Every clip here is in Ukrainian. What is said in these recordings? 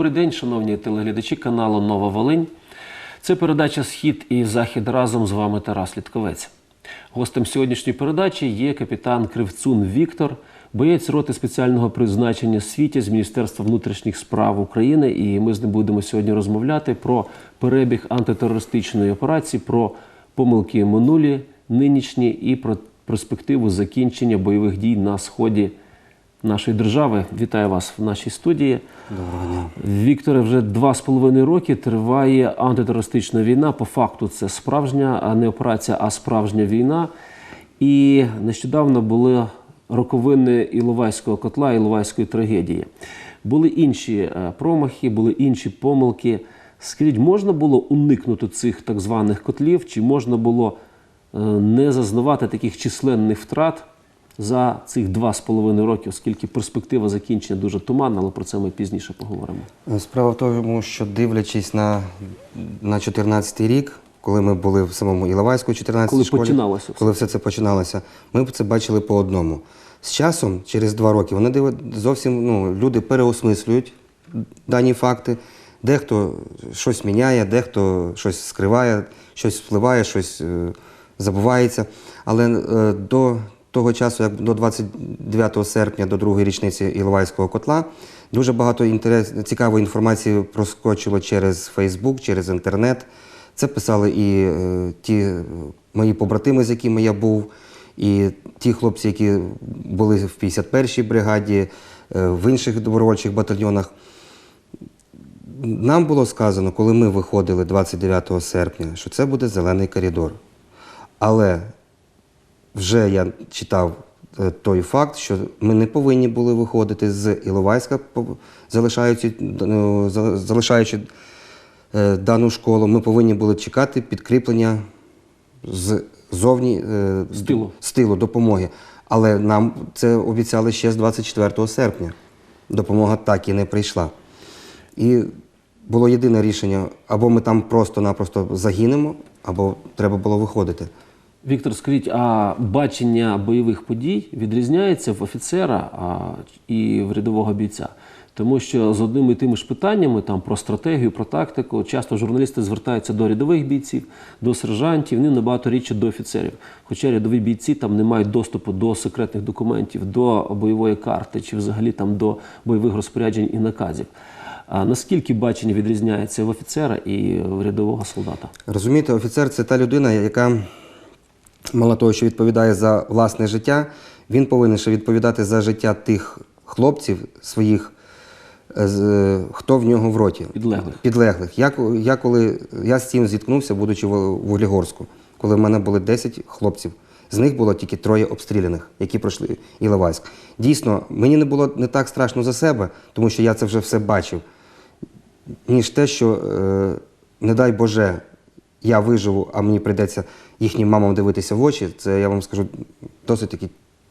Добрий день, шановні телеглядачі каналу Нова Волинь. Це передача Схід і Захід разом з вами Тарас Літковець. Гостем сьогоднішньої передачі є капітан Кривцун Віктор, боєць роти спеціального призначення світі з Міністерства внутрішніх справ України. І ми з ним будемо сьогодні розмовляти про перебіг антитерористичної операції, про помилки минулі, нинішні і про перспективу закінчення бойових дій на сході нашої держави. Вітаю вас в нашій студії. Доброго дня. Вікторе, вже два з половиною роки триває антитерористична війна. По факту це справжня а не операція, а справжня війна. І нещодавно були роковини Іловайського котла, Іловайської трагедії. Були інші е, промахи, були інші помилки. Скажіть, можна було уникнути цих так званих котлів, чи можна було е, не зазнавати таких численних втрат за цих два з половиною роки, оскільки перспектива закінчення дуже туманна, але про це ми пізніше поговоримо. Справа в тому, що дивлячись на, на 14 рік, коли ми були в самому Іловайську 14 Коли школі, починалося коли все це починалося, ми це бачили по одному. З часом, через два роки, вони диви- зовсім ну, люди переосмислюють дані факти. Дехто щось міняє, дехто щось скриває, щось впливає, щось е, забувається. Але е, до того часу, як до 29 серпня, до другої річниці Іловайського котла, дуже багато інтерес, цікавої інформації проскочило через Фейсбук, через інтернет. Це писали і е, ті мої побратими, з якими я був, і ті хлопці, які були в 51-й бригаді, е, в інших добровольчих батальйонах. Нам було сказано, коли ми виходили 29 серпня, що це буде зелений коридор. Але вже я читав е, той факт, що ми не повинні були виходити з Іловайська, залишаючи, ну, залишаючи е, дану школу. Ми повинні були чекати підкріплення з зовні е, З тилу. з тилу допомоги. Але нам це обіцяли ще з 24 серпня. Допомога так і не прийшла. І було єдине рішення: або ми там просто-напросто загинемо, або треба було виходити. Віктор, скажіть, а бачення бойових подій відрізняється в офіцера а, і в рядового бійця? Тому що з одними і тими ж питаннями там про стратегію, про тактику, часто журналісти звертаються до рядових бійців, до сержантів, вони набагато рідше до офіцерів. Хоча рядові бійці там не мають доступу до секретних документів, до бойової карти чи взагалі там до бойових розпоряджень і наказів. А наскільки бачення відрізняється в офіцера і в рядового солдата? Розумієте, офіцер це та людина, яка мало того, що відповідає за власне життя, він повинен ще відповідати за життя тих хлопців своїх, е, е, хто в нього в роті. Підлеглих. Підлеглих. Я, я, коли, я з цим зіткнувся, будучи в Вуглегорську, коли в мене були 10 хлопців. З них було тільки троє обстріляних, які пройшли Іловайськ. Дійсно, мені не було не так страшно за себе, тому що я це вже все бачив ніж те, що, е, не дай Боже, я виживу, а мені прийдеться їхнім мамам дивитися в очі, це я вам скажу досить таки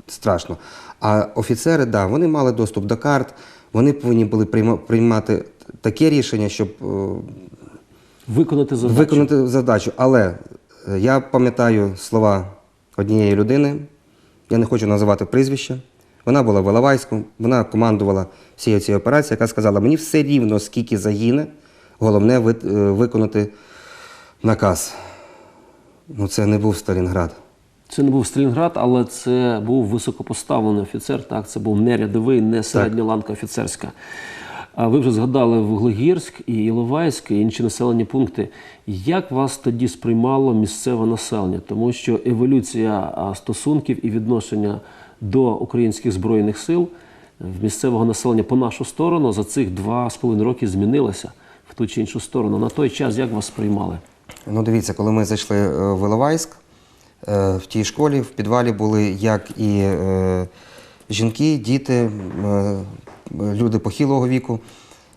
страшно. А офіцери, да, вони мали доступ до карт, вони повинні були приймати таке рішення, щоб е, Виконати задачу. виконати задачу. Але е, я пам'ятаю слова однієї людини, я не хочу називати прізвище. Вона була в Іловайську, вона командувала всією цією операцією, яка сказала, мені все рівно, скільки загине, головне ви- е, виконати наказ. Ну, це не був Сталінград. Це не був Сталінград, але це був високопоставлений офіцер. Так, це був не рядовий, не середня ланка офіцерська. А ви вже згадали Вуглегірськ і Іловайськ, і інші населені пункти. Як вас тоді сприймало місцеве населення? Тому що еволюція стосунків і відношення до українських збройних сил в місцевого населення по нашу сторону за цих два з половиною роки змінилося в ту чи іншу сторону. На той час як вас сприймали? Ну, дивіться, коли ми зайшли е, в Іловайськ, е, в тій школі, в підвалі були як і е, жінки, діти, люди похилого віку.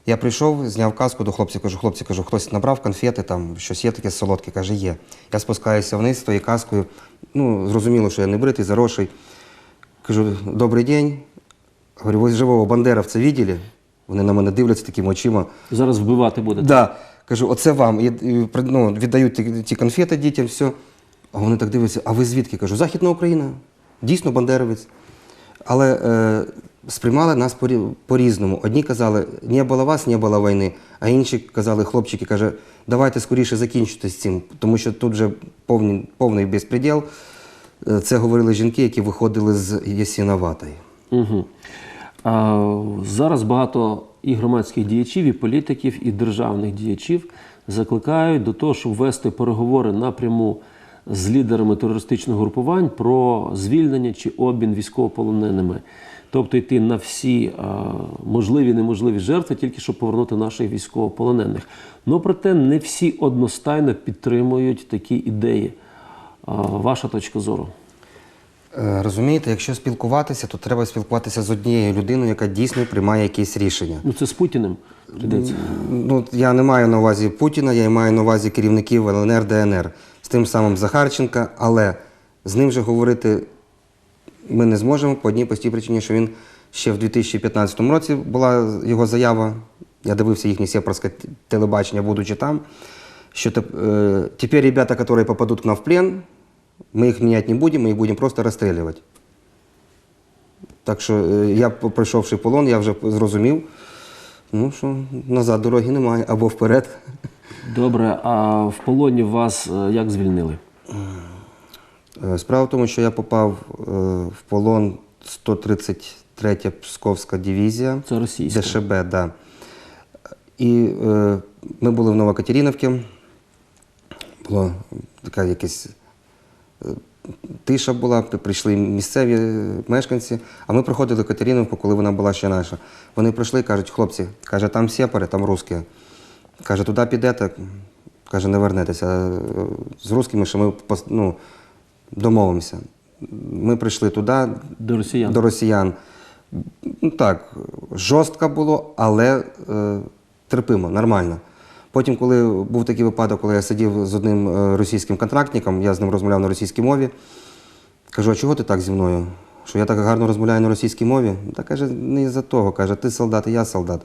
Я прийшов, зняв каску до хлопців, кажу, хлопці, кажу, хтось набрав конфети, там щось є таке солодке, каже, є. Я спускаюся вниз з тою каскою. Ну, зрозуміло, що я не бритий, заросший. Кажу, добрий день. Говорю, ви живого бандеровця видели? Вони на мене дивляться такими очима. Зараз вбивати будете? Да. Кажу, оце вам. І, ну, віддають ті, ті конфети дітям, все. А вони так дивляться, а ви звідки? Кажу, Західна Україна. Дійсно бандеровець. Але е, сприймали нас по-різному. Одні казали, не було вас, не було війни, а інші казали, хлопчики, каже, давайте скоріше закінчити з цим, тому що тут вже повний, повний безпреділ. Е, Це говорили жінки, які виходили з Ясіноватої. Угу. Зараз багато і громадських діячів, і політиків, і державних діячів закликають до того, щоб вести переговори напряму з лідерами терористичних групувань про звільнення чи обмін військовополоненими. Тобто йти на всі можливі і неможливі жертви, тільки щоб повернути наших військовополонених. Ну проте не всі одностайно підтримують такі ідеї. Ваша точка зору. Е, Розумієте, якщо спілкуватися, то треба спілкуватися з однією людиною, яка дійсно приймає якісь рішення. Ну це з Путіним йдеться. Ну, я не маю на увазі Путіна, я маю на увазі керівників ЛНР, ДНР з тим самим Захарченка, але з ним же говорити ми не зможемо по одній простій причині, що він ще в 2015 році була його заява. Я дивився їхнє сепарське телебачення, будучи там. Що е, тепер ребята, які попадуть к нам в плен, ми їх міняти не будемо, ми їх будемо просто розстрілювати. Так що е, я, пройшовши полон, я вже зрозумів, ну, що назад дороги немає або вперед. Добре, а в полоні вас е, як звільнили? Е, Справа в тому, що я попав е, в полон 133 Псковська дивізія. Це російська. ДШБ, да. І е, ми були в Новокатериновці. Була така якась е, тиша була, прийшли місцеві е, мешканці, а ми проходили Катериновку, коли вона була ще наша. Вони прийшли і кажуть, хлопці, каже, там сепари, там русські. Каже, туди підете, каже, не вернетеся. Е, З русскими ще ми ну, домовимося. Ми прийшли туди, До росіян. до росіян. Ну так, жорстко було, але е, терпимо, нормально. Потім, коли був такий випадок, коли я сидів з одним е, російським контрактником, я з ним розмовляв на російській мові. Кажу, а чого ти так зі мною? Що я так гарно розмовляю на російській мові? Та каже, не за того. Каже, ти солдат, і я солдат.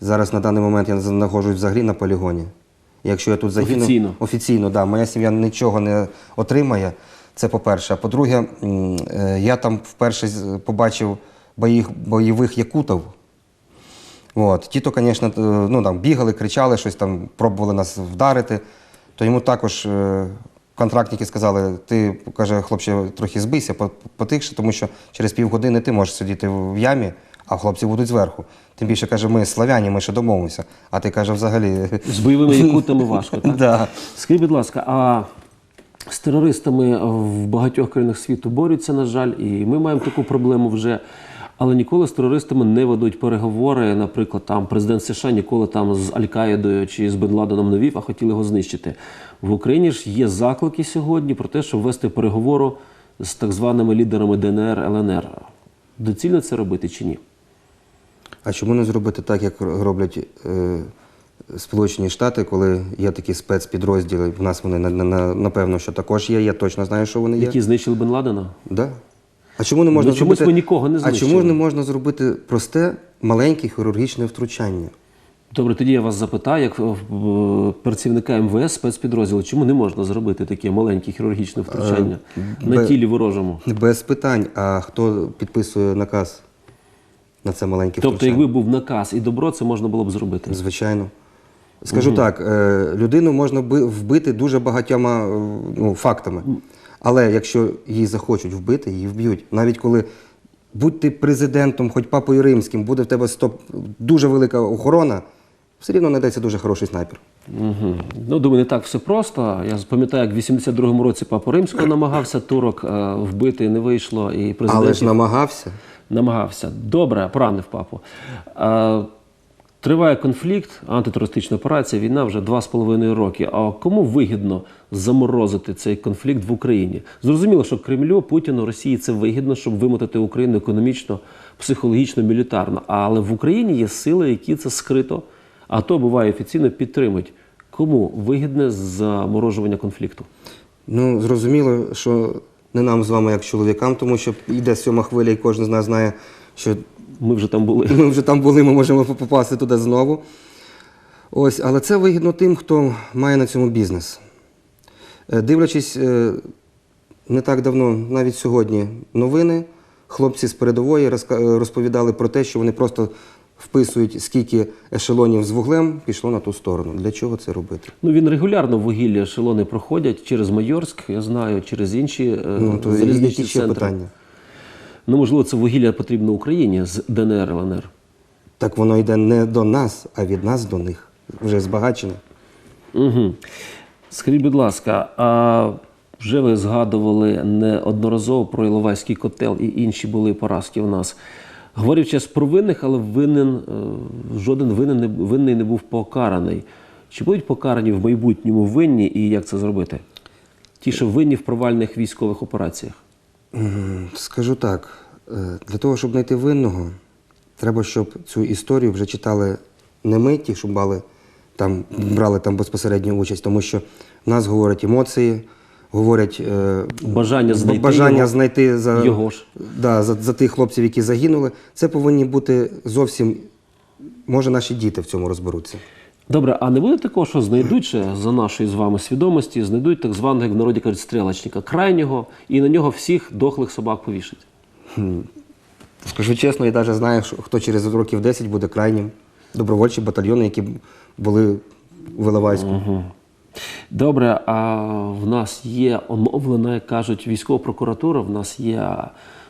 Зараз на даний момент я знаходжусь взагалі на полігоні. Якщо я тут загину Офіційно? офіційно, да, моя сім'я нічого не отримає. Це по-перше. А по-друге, е, я там вперше побачив бойових, бойових якутів. От. Ті, то, звісно, е, ну, там, бігали, кричали, щось там, пробували нас вдарити. То йому також е, контрактники сказали, ти, каже, хлопче, трохи збийся, по- потихше, тому що через півгодини ти можеш сидіти в ямі, а хлопці будуть зверху. Тим більше, каже, ми славяні, ми ще домовимося. А ти каже, взагалі. З бойовими якутами важко, так? Да. Скажіть, будь ласка, а з терористами в багатьох країнах світу борються, на жаль, і ми маємо таку проблему вже. Але ніколи з терористами не ведуть переговори. Наприклад, там президент США ніколи там з Аль-Каїдою чи з Бен Ладеном не вів, а хотіли його знищити. В Україні ж є заклики сьогодні про те, щоб вести переговору з так званими лідерами ДНР, ЛНР. Доцільно це робити чи ні? А чому не зробити так, як роблять е, Сполучені Штати, коли є такі спецпідрозділи? В нас вони на- на- на- напевно, що також є. Я точно знаю, що вони є. Які знищили Бен Ладена? Да. А чому не можна Ну, чомусь зробити... ми нікого не А чому не можна зробити просте, маленьке хірургічне втручання? Добре, тоді я вас запитаю, як е, працівника МВС спецпідрозділу, чому не можна зробити таке маленьке хірургічне втручання на бе- тілі ворожому? Без питань. А хто підписує наказ на це маленьке Тобто, втручання? якби був наказ і добро, це можна було б зробити. Звичайно. Скажу так, е, людину можна вбити дуже багатьма е, ну, фактами. Але якщо її захочуть вбити, її вб'ють. Навіть коли будь ти президентом, хоч папою римським, буде в тебе стоп, дуже велика охорона, все рівно знайдеться дуже хороший снайпер. Угу. Ну, думаю, не так все просто. Я пам'ятаю, як в 82-му році Папа Римського намагався турок е, вбити, не вийшло, і президент Але ж намагався. намагався. Добре, поранив папу. Е, Триває конфлікт, антитерористична операція, війна вже два з половиною роки. А кому вигідно заморозити цей конфлікт в Україні? Зрозуміло, що Кремлю, Путіну, Росії це вигідно, щоб вимотати Україну економічно, психологічно, мілітарно. Але в Україні є сили, які це скрито, а то буває офіційно підтримують. Кому вигідне заморожування конфлікту? Ну, зрозуміло, що не нам з вами, як чоловікам, тому що йде сьома хвиля, і кожен з нас знає, що Ми вже там були. Ми вже там були, ми можемо попасти туди знову. Ось, але це вигідно тим, хто має на цьому бізнес. Е, Дивлячись е, не так давно, навіть сьогодні, новини, хлопці з передової розповідали про те, що вони просто вписують, скільки ешелонів з вуглем пішло на ту сторону. Для чого це робити? Ну він регулярно вугілля ешелони проходять через Майорськ, я знаю, через інші е, Ну, то залізничні ще центри. питання? Ну, можливо, це вугілля потрібно Україні з ДНР, ЛНР. Так воно йде не до нас, а від нас до них. Вже збагачено. Угу. Скажіть, будь ласка, а вже ви згадували неодноразово про Іловайський котел і інші були поразки у нас. Говорив час про винних, але винен, е, жоден винен винний не був покараний. Чи будуть покарані в майбутньому винні і як це зробити? Ті, що винні в провальних військових операціях. Скажу так: е, для того, щоб знайти винного, треба, щоб цю історію вже читали не ми, ті, що брали там, брали там безпосередню участь, тому що в нас говорять емоції, говорять е, Бажання знайти бажання його, знайти за, його ж. Да, за, за тих хлопців, які загинули. Це повинні бути зовсім, може, наші діти в цьому розберуться. Добре, а не буде такого, що знайдуть ще за нашої з вами свідомості, знайдуть так званого, як в народі кажуть, стрілочника крайнього, і на нього всіх дохлих собак повішать. Скажу чесно, я навіть знаю, що хто через років 10 буде крайнім. Добровольчі батальйони, які були в Іловайську. Добре, а в нас є оновлена, як кажуть, військова прокуратура, в нас є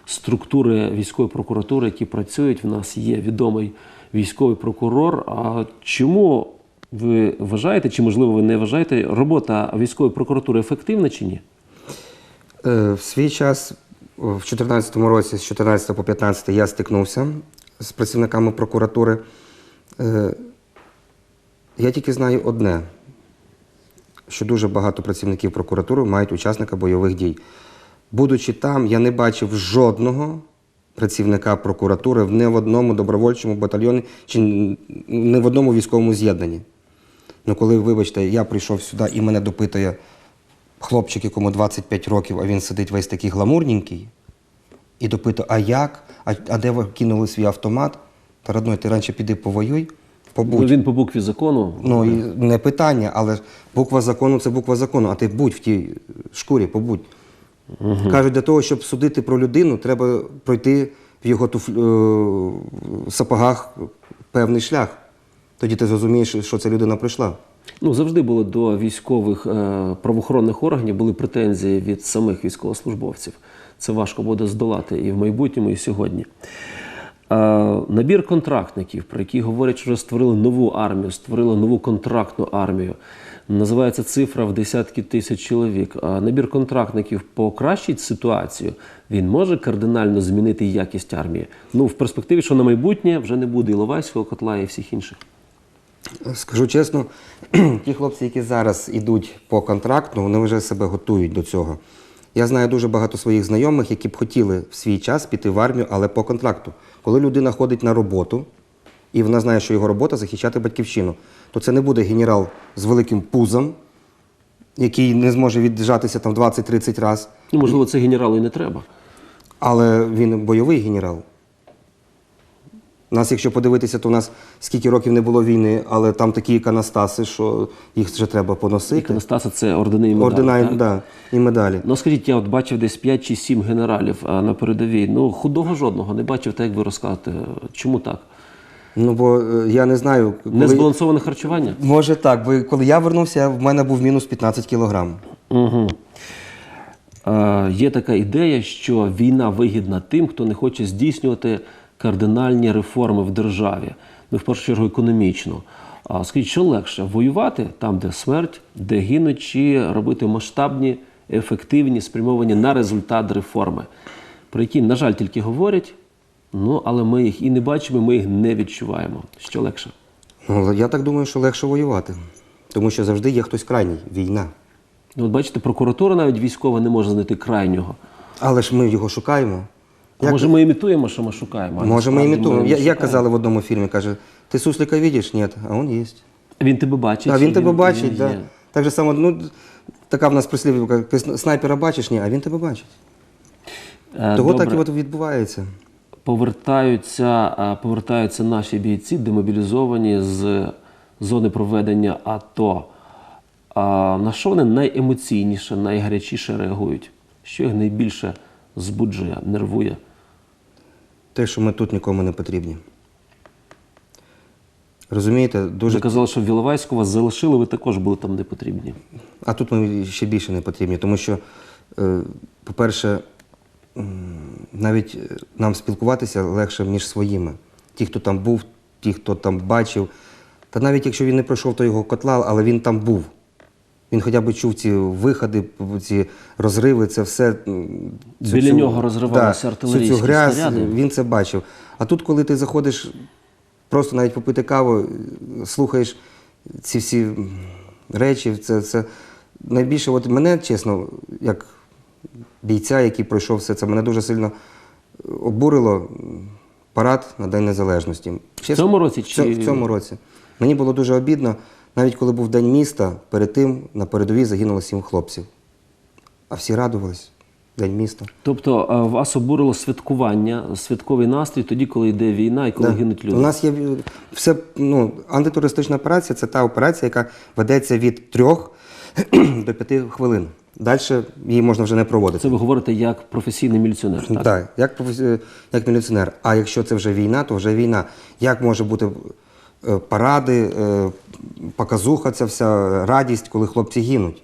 структури військової прокуратури, які працюють, в нас є відомий військовий прокурор. А чому ви вважаєте, чи можливо ви не вважаєте, робота військової прокуратури ефективна чи ні? Е, В свій час, в 2014 році, з 14 по 15 я стикнувся з працівниками прокуратури. Е, Я тільки знаю одне, що дуже багато працівників прокуратури мають учасника бойових дій. Будучи там, я не бачив жодного працівника прокуратури в не в одному добровольчому батальйоні чи не в одному військовому з'єднанні. Ну, коли, вибачте, я прийшов сюди і мене допитує хлопчик, якому 25 років, а він сидить весь такий гламурненький, і допитує, а як? А, а де ви кинули свій автомат? Та родной, ти раніше піди повоюй, побудь. Ну, він по букві закону. Ну, і не питання, але буква закону це буква закону, а ти будь в тій шкурі, побудь. Кажуть, для того, щоб судити про людину, треба пройти в його туф... е, сапогах певний шлях. Тоді ти зрозумієш, що ця людина пройшла. Ну, завжди було до військових е, правоохоронних органів були претензії від самих військовослужбовців. Це важко буде здолати і в майбутньому, і сьогодні. Е, набір контрактників, про які говорять, що вже створили нову армію, створили нову контрактну армію. Називається цифра в десятки тисяч чоловік. А набір контрактників покращить ситуацію. Він може кардинально змінити якість армії. Ну, в перспективі, що на майбутнє вже не буде Іловайського котла і всіх інших. Скажу чесно, ті хлопці, які зараз йдуть по контракту, вони вже себе готують до цього. Я знаю дуже багато своїх знайомих, які б хотіли в свій час піти в армію, але по контракту. Коли людина ходить на роботу, і вона знає, що його робота захищати батьківщину, то це не буде генерал з великим пузом, який не зможе віджатися там 20-30 разів, Ну, можливо, це генералу і не треба. але він бойовий генерал. У нас, якщо подивитися, то у нас скільки років не було війни, але там такі іконостаси, що їх вже треба поносити. Іконостаси це ордени і медалі. Ордена так? да, і медалі. Ну скажіть, я от бачив десь 5 чи 7 генералів на передовій. Ну, худого жодного не бачив, так як ви розказуєте. Чому так? Ну бо е, я не знаю, коли... Незбалансоване харчування? може так, бо коли я вернувся, в мене був мінус 15 кілограм. Угу. Е, є така ідея, що війна вигідна тим, хто не хоче здійснювати кардинальні реформи в державі, ну в першу чергу економічно. А скажіть, що легше воювати там, де смерть, де гинуть, чи робити масштабні, ефективні, спрямовані на результат реформи, про які, на жаль, тільки говорять, ну але ми їх і не бачимо, ми їх не відчуваємо. Що легше? Ну, я так думаю, що легше воювати. Тому що завжди є хтось крайній війна. Ну, от бачите, прокуратура навіть військова не може знайти крайнього. Але ж ми його шукаємо. Як- Може, ми імітуємо, що ми шукаємо? а Може, ми насправді імітуємо. Я, я шукаємо. казали в одному фільмі, каже, ти суслика бачиш? Ні, а він є. Він тебе бачить. А він тебе бачить, так. Да. Так же само, ну, така в нас прислівка, снайпера бачиш, ні, а він тебе бачить. Е, Того добре. так і от відбувається. повертаються, е, повертаються наші бійці, демобілізовані з зони проведення АТО. А на що вони найемоційніше, найгарячіше реагують? Що їх найбільше збуджує, нервує? Те, що ми тут нікому не потрібні. Розумієте, дуже Ви казали, що в Іловайську вас залишили, ви також були там не потрібні. А тут ми ще більше не потрібні, тому що, е, по-перше, навіть е, нам спілкуватися легше між своїми. Ті, хто там був, ті, хто там бачив. Та навіть якщо він не пройшов того котла, але він там був. Він хоча б чув ці виходи, ці розриви, це все. цю- Біля цю- нього розривалися всю артилерійські цю грязь, снаряди. він це бачив. А тут, коли ти заходиш просто навіть попити каву, слухаєш ці всі речі, це, це найбільше, от мене, чесно, як бійця, який пройшов все це, мене дуже сильно обурило парад на День Незалежності. Чесно, цьому році в чи- в цьому році. Мені було дуже обідно, навіть коли був День міста, перед тим на передовій загинуло сім хлопців. А всі радувались. День міста. Тобто е, вас обурило святкування, святковий настрій тоді, коли йде війна і коли Да. гинуть люди. У нас є е, все, ну, антитерористична операція це та операція, яка ведеться від трьох до п'яти хвилин. Далі її можна вже не проводити. Це ви говорите як професійний міліціонер. Так? Так, як, професі- як міліціонер. А якщо це вже війна, то вже війна. Як може бути паради, е, показуха, ця вся радість, коли хлопці гинуть?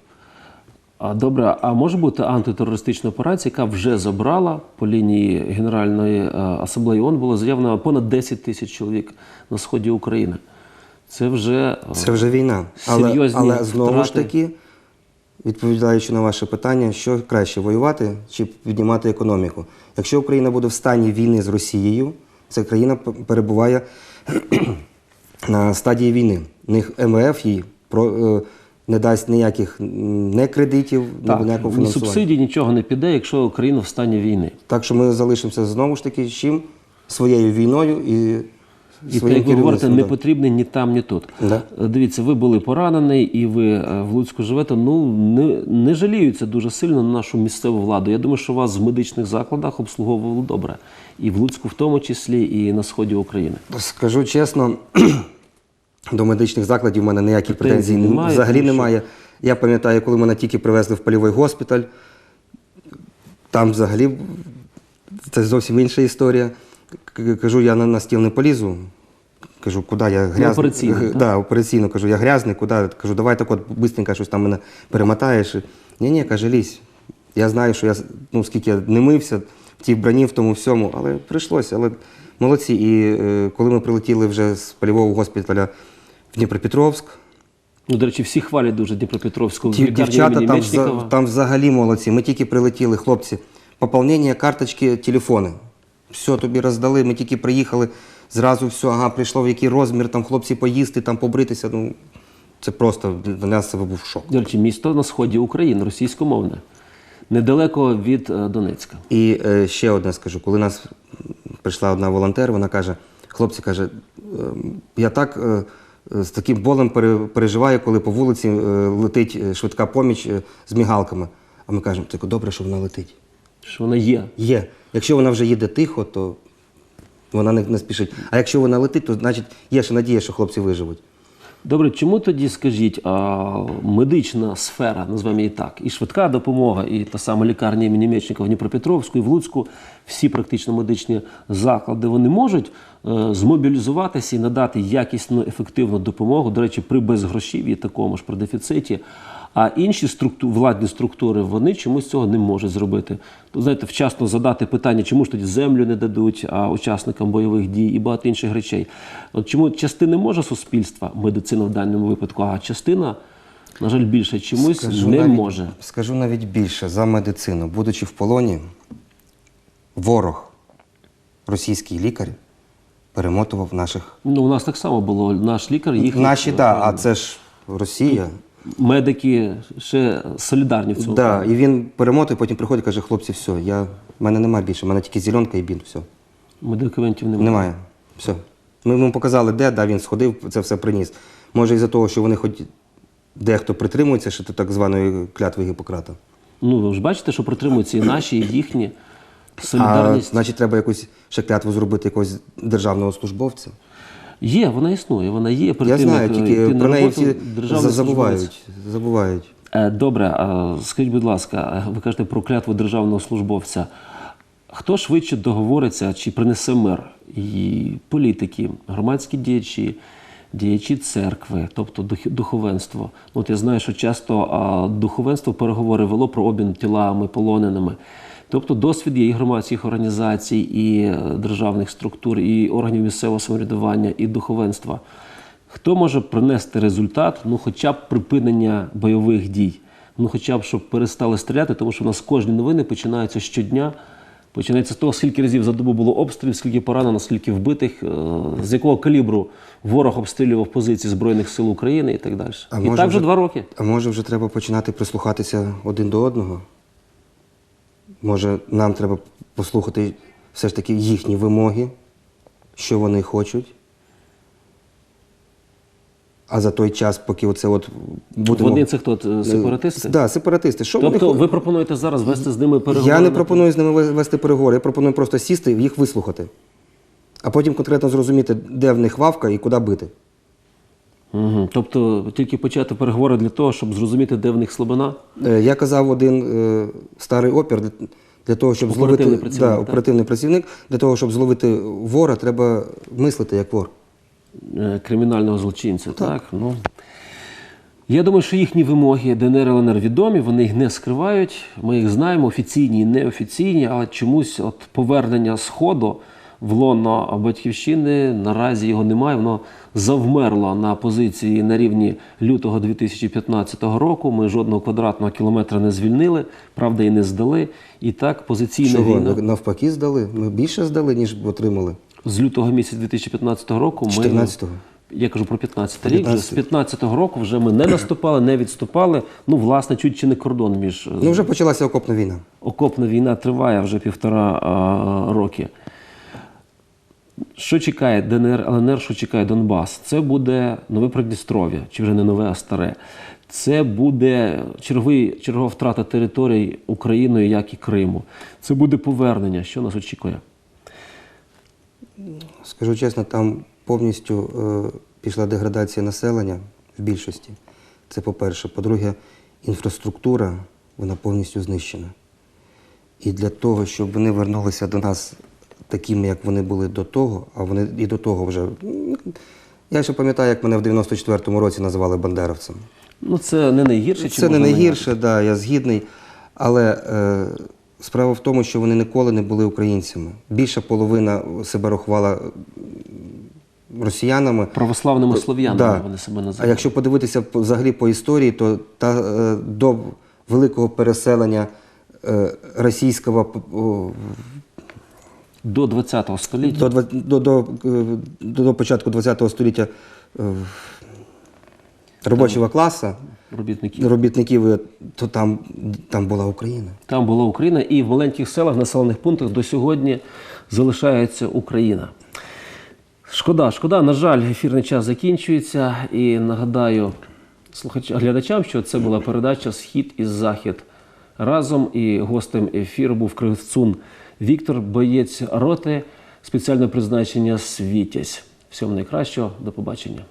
Добре, а може бути антитерористична операція, яка вже забрала по лінії Генеральної е, асамблеї ООН було заявлено понад 10 тисяч чоловік на сході України. Це вже е, Це вже війна. Але, але знову ж таки, відповідаючи на ваше питання, що краще воювати чи піднімати економіку? Якщо Україна буде в стані війни з Росією, ця країна перебуває на стадії війни. Них МВФ їй про, е, не дасть ніяких не кредитів, так, ніякого ні фінансування. субсидій, нічого не піде, якщо Україна в стані війни. Так що ми залишимося знову ж таки з чим? Своєю війною і, І те, своїм як ви говорите, не потрібний ні там, ні тут. Да. Е, Дивіться, ви були поранений і ви е, в Луцьку живете. Ну не, не жаліються дуже сильно на нашу місцеву владу. Я думаю, що вас в медичних закладах обслуговували добре. І в Луцьку, в тому числі, і на сході України. Скажу чесно, до медичних закладів у мене ніяких Претензій немає, взагалі тому що- немає. Я пам'ятаю, коли мене тільки привезли в польовий госпіталь, там взагалі це зовсім інша історія. К- Кажу, я на, на стіл не полізу. Кажу, куди я грязний. операційно, Г- так? Да, операційно. Кажу, я грязний, куди? Кажу, давай так от бистренько щось там мене перемотаєш. Ні, ні, каже, лізь. Я знаю, що я ну, скільки я не мився в тій броні, в тому всьому, але прийшлося. Але молодці. І е, коли ми прилетіли вже з польового госпіталя в Дніпропетровськ, Ну, до речі, всі хвалять дуже Дніпропетровську Ті дівчата там, вза- там взагалі молодці. Ми тільки прилетіли, хлопці. Поповнення карточки, телефони. Все тобі роздали. Ми тільки приїхали, зразу все, ага, прийшло в який розмір, там хлопці поїсти, там побритися. Ну, це просто для нас це був шок. До речі, місто на сході України, російськомовне, недалеко від е, Донецька. І е, ще одне скажу, коли нас прийшла одна волонтер, вона каже: хлопці каже, «Ем, я так е, е, з таким болем переживає, коли по вулиці е, летить е, швидка поміч е, з мігалками. А ми кажемо, тільки добре, що вона летить. Що вона є. Є. Якщо вона вже їде тихо, то вона не, не спішить. А якщо вона летить, то значить є ще надія, що хлопці виживуть. Добре, чому тоді скажіть, а, медична сфера, назвемо її так, і швидка допомога, і та сама лікарня імені Мечникова в Дніпропетровську, і в Луцьку, всі практично медичні заклади, вони можуть е, змобілізуватися і надати якісну ефективну допомогу, до речі, при безгрошів'ї такому ж при дефіциті. А інші структу, владні структури вони чомусь цього не можуть зробити. То знаєте, вчасно задати питання, чому ж тоді землю не дадуть а, учасникам бойових дій і багато інших речей. От чому частина може суспільства, медицина в даному випадку, а частина, на жаль, більше чомусь не навіть, може. Скажу навіть більше за медицину. Будучи в полоні, ворог, російський лікар, перемотував наших. Ну, у нас так само було. Наш лікар, їх Наші, так, да, а це ж Росія. Медики ще солідарні в цьому. Да, і він перемотує, потім приходить і каже, хлопці, все, я, в мене немає більше, в мене тільки зеленка і бінт, все. Медикаментів немає. Немає. Все. Ми йому показали, де, да, він сходив, це все приніс. Може, із-за того, що вони хоч дехто притримується ще так званої клятви Гіппократа. Ну, ви ж бачите, що притримуються і наші, і їхні. А, Солідарність значить, треба якусь ще клятву зробити якогось державного службовця. Є, вона існує, вона є. Перед Я тим, знаю, як тільки йти на про неї роботу, всі державний службовець. забувають. забувають. Е, Добре, скажіть, будь ласка, ви кажете про клятву державного службовця. Хто швидше договориться чи принесе мир? І політики, громадські діячі, діячі церкви, тобто дух- духовенство. От я знаю, що часто а, духовенство переговори вело про обмін тілами, полоненими. Тобто досвід є і громадських організацій, і е, державних структур, і органів місцевого самоврядування, і духовенства. Хто може принести результат, ну хоча б припинення бойових дій, ну хоча б щоб перестали стріляти, тому що в нас кожні новини починаються щодня. Починається з того, скільки разів за добу було обстрілів, скільки поранено, скільки вбитих, е, з якого калібру ворог обстрілював позиції Збройних сил України і так далі. А і так вже вже- два роки. А може вже треба починати прислухатися один до одного? Може, нам треба послухати все ж таки їхні вимоги, що вони хочуть. А за той час, поки оце от будемо. Вони це хто е, сепаратисти? Так, да, сепаратисти. Що Тобто хочуть? ви пропонуєте зараз вести з ними переговори? Я не пропоную з ними вести переговори, я пропоную просто сісти і їх вислухати. А потім конкретно зрозуміти, де в них вавка і куди бити. Угу. Тобто тільки почати переговори для того, щоб зрозуміти, де в них слабина? Е, Я казав один е, старий опір для, того, щоб Оперативний зловити працівник, да, так? оперативний працівник, для того, щоб зловити вора, треба мислити як вор. е, кримінального злочинця. Так. Ну. Я думаю, що їхні вимоги ДНР ЛНР відомі, вони їх не скривають. Ми їх знаємо, офіційні і неофіційні, але чомусь от повернення Сходу в лоно батьківщини наразі його немає. Воно завмерло на позиції на рівні лютого 2015 року. Ми жодного квадратного кілометра не звільнили, правда, і не здали. І так позиційна Чого? війна. Навпаки, здали. Ми більше здали, ніж отримали. З лютого місяця 2015 року ми 14-го. я кажу про 15 рік. Вже з 15-го року вже ми не наступали, не відступали. Ну, власне, чуть чи не кордон між Ну, вже почалася окопна війна. окопна війна триває вже півтора а, роки. Що чекає ДНР, ЛНР, що чекає Донбас? Це буде нове Придністров'я, чи вже не нове, а старе. Це буде черговий, чергова втрата територій Україною, як і Криму. Це буде повернення. Що нас очікує? Скажу чесно, там повністю е, пішла деградація населення в більшості. Це по-перше. По-друге, інфраструктура вона повністю знищена. І для того, щоб вони вернулися до нас такими, як вони були до того, а вони і до того вже. Я ще пам'ятаю, як мене в 94-му році називали бандеровцем. Ну, це не найгірше, чи Це не найгірше, да, я згідний. Але е, справа в тому, що вони ніколи не були українцями. Більша половина себе рахувала росіянами. Православними слов'янами Да. вони себе називали. А якщо подивитися взагалі по історії, то та, е, до великого переселення е, російського о, До 20 століття. до, до, до, до, до початку ХХ століття е, робочого класу, робітників. робітників, е, то там, там була Україна. Там була Україна, і в маленьких селах, населених пунктах до сьогодні залишається Україна. Шкода, шкода. На жаль, ефірний час закінчується. І нагадаю слухачам, глядачам, що це була передача Схід і Захід разом. І гостем ефіру був кривцун Віктор, боєць роти спеціального призначення Світязь. Всього найкращого, до побачення.